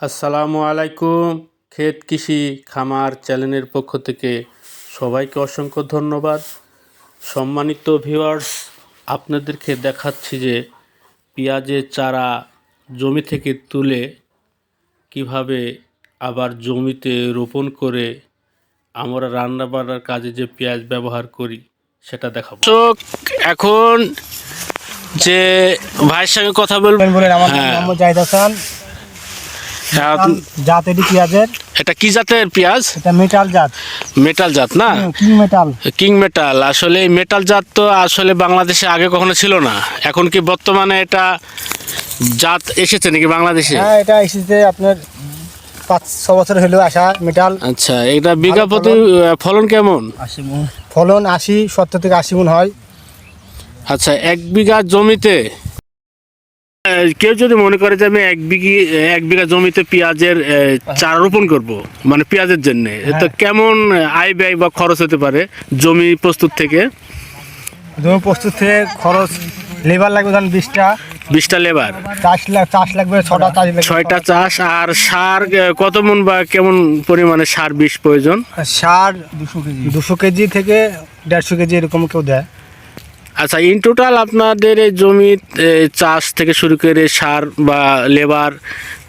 আসসালামু আলাইকুম ক্ষেত কৃষি খামার চ্যানেলের পক্ষ থেকে সবাইকে অসংখ্য ধন্যবাদ। সম্মানিত ভিউয়ার্স আপনাদেরকে দেখাচ্ছি যে পেঁয়াজের চারা জমি থেকে তুলে কীভাবে আবার জমিতে রোপণ করে আমরা রান্না বান্নার কাজে যে পেঁয়াজ ব্যবহার করি সেটা দেখাবো। এখন যে ভাইয়ের সঙ্গে কথা বলবেন বলেন আমার নাম হ্যাঁ। জাহিদ হাসান। জাত এটি পেঁয়াজের এটা কি জাতের পেঁয়াজ? এটা মেটাল জাত। মেটাল জাত না? কিং মেটাল কিং মেটাল আসলে এই মেটাল জাত তো আসলে বাংলাদেশে আগে কখনো ছিল না। এখন কি বর্তমানে এটা জাত এসেছে নাকি বাংলাদেশে? হ্যাঁ এটা এসেছে আপনার পাঁচ ছ বছর হলো আসা মেটাল আচ্ছা এটা বিঘা প্রতি ফলন। কেমন? আশি ফলন আশি সত্তর থেকে আশি গুণ হয়। আচ্ছা এক বিঘা জমিতে কেউ যদি মনে করে যে আমি এক বিঘি এক বিঘা জমিতে পেঁয়াজের চারা রোপণ করব মানে পেঁয়াজের জন্য তো কেমন আয় ব্যয় বা খরচ হতে পারে জমি প্রস্তুত থেকে? জমি প্রস্তুত থেকে খরচ লেবার লাগবে ধরেন বিশটা। বিশটা লেবার চাষ চাষ লাগবে ছটা চাষ লাগবে ছয়টা চাষ আর সার কত মন বা কেমন পরিমাণে সার বিষ প্রয়োজন? সার দুশো কেজি। দুশো কেজি থেকে দেড়শো কেজি এরকম কেউ দেয়। আচ্ছা ইন টোটাল আপনাদের এই জমি চাষ থেকে শুরু করে সার বা লেবার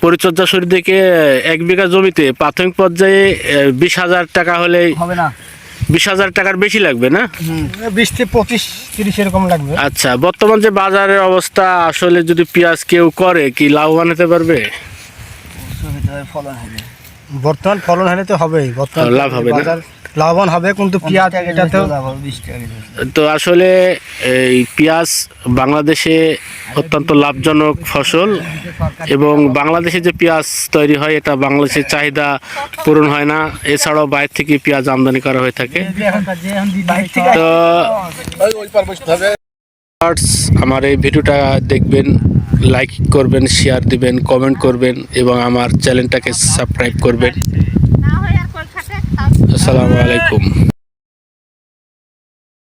পরিচর্যা শুরু থেকে এক বিঘা জমিতে প্রাথমিক পর্যায়ে বিশ হাজার টাকা হলে হবে না। বিশ হাজার টাকার বেশি লাগবে না? বিশ থেকে পঁচিশ তিরিশ এরকম লাগবে। আচ্ছা বর্তমান যে বাজারের অবস্থা আসলে যদি পেঁয়াজ কেউ করে কি লাভবান হতে পারবে? বর্তমান ফলন হলে তো হবেই। বর্তমান লাভ হবে না? লাভবান হবে কিন্তু পেঁয়াজ এটা তো তো আসলে এই পেঁয়াজ বাংলাদেশে অত্যন্ত লাভজনক ফসল এবং বাংলাদেশে যে পেঁয়াজ তৈরি হয় এটা বাংলাদেশের চাহিদা পূরণ হয় না। এছাড়াও বাইরে থেকে পেঁয়াজ আমদানি করা হয়ে থাকে। তো আমার এই ভিডিওটা দেখবেন লাইক করবেন শেয়ার দিবেন কমেন্ট করবেন এবং আমার চ্যানেলটাকে সাবস্ক্রাইব করবেন না হয় আর কল খাটে তাও আসসালামু আলাইকুম।